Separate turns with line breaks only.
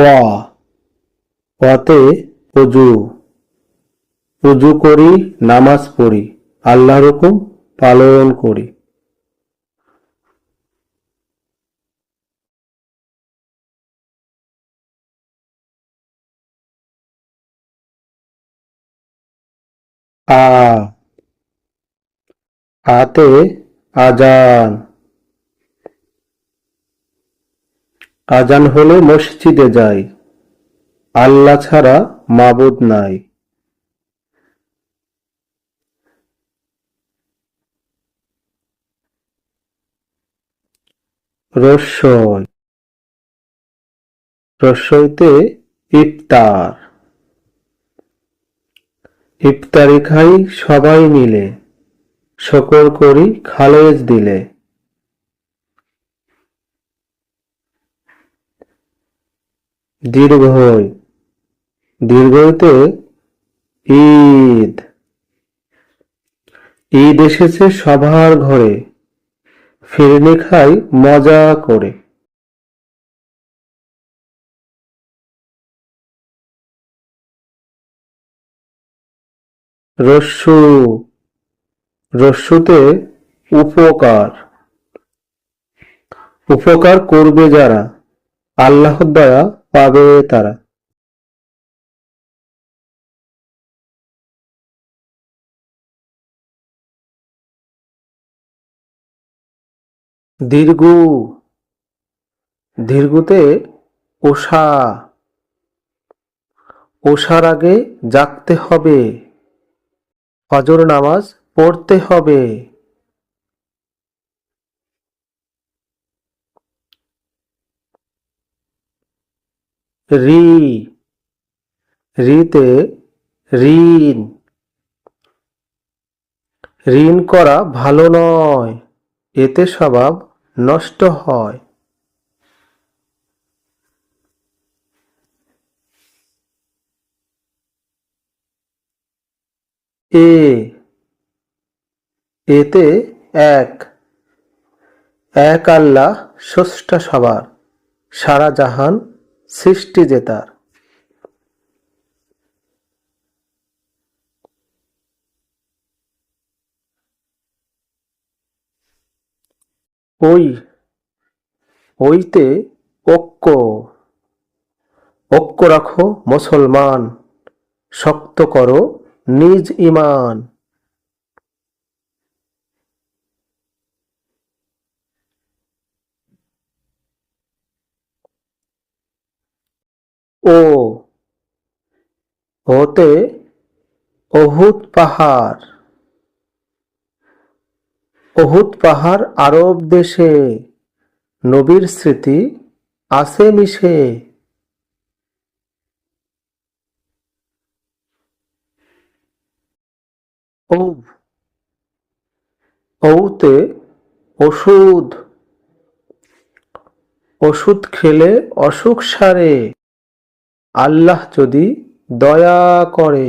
অ অতে অজু। উজু করি নামাজ পড়ি আল্লাহর হুকুম পালন করি। আ আতে আজান। আজান হলে মসজিদে যাই, আল্লাহ ছাড়া মাবুদ নাই। রস্যই রস্যইতে ইফতার। ইফতারি খাই সবাই মিলে, শকর করি খালেজ দিলে। দীর্ঘই। দীর্ঘইতে ঈদ। ঈদ এসেছে সবার ঘরে। ফিরনি খাই মজা করে। রস্যু। রস্যুতে উপকার। উপকার করবে যারা। আল্লাহর দয়া পাবে তারা। দীর্ঘ দীর্ঘতে ওষা ওষার আগে জাগতে হবে। ফজর নামাজ পড়তে হবে। রি। রিতে ঋণ। ঋণ করা ভালো নয়, এতে স্বভাব নষ্ট হয়। এ। এতে এক। এক আল্লাহ স্রষ্টা সবার, সারা জাহান সৃষ্টি জেতার ওই ওইতে ঐক্য ঐক্য রাখো মুসলমান শক্ত করো নিজ ইমান। ও। ওতে অহুত পাহাড়। অহুত পাহাড় আরব দেশে। নবীর স্মৃতি আছে মিশে। ঔতে ওষুধ। ওষুধ খেলে অসুখ সারে। আল্লাহ যদি দয়া করে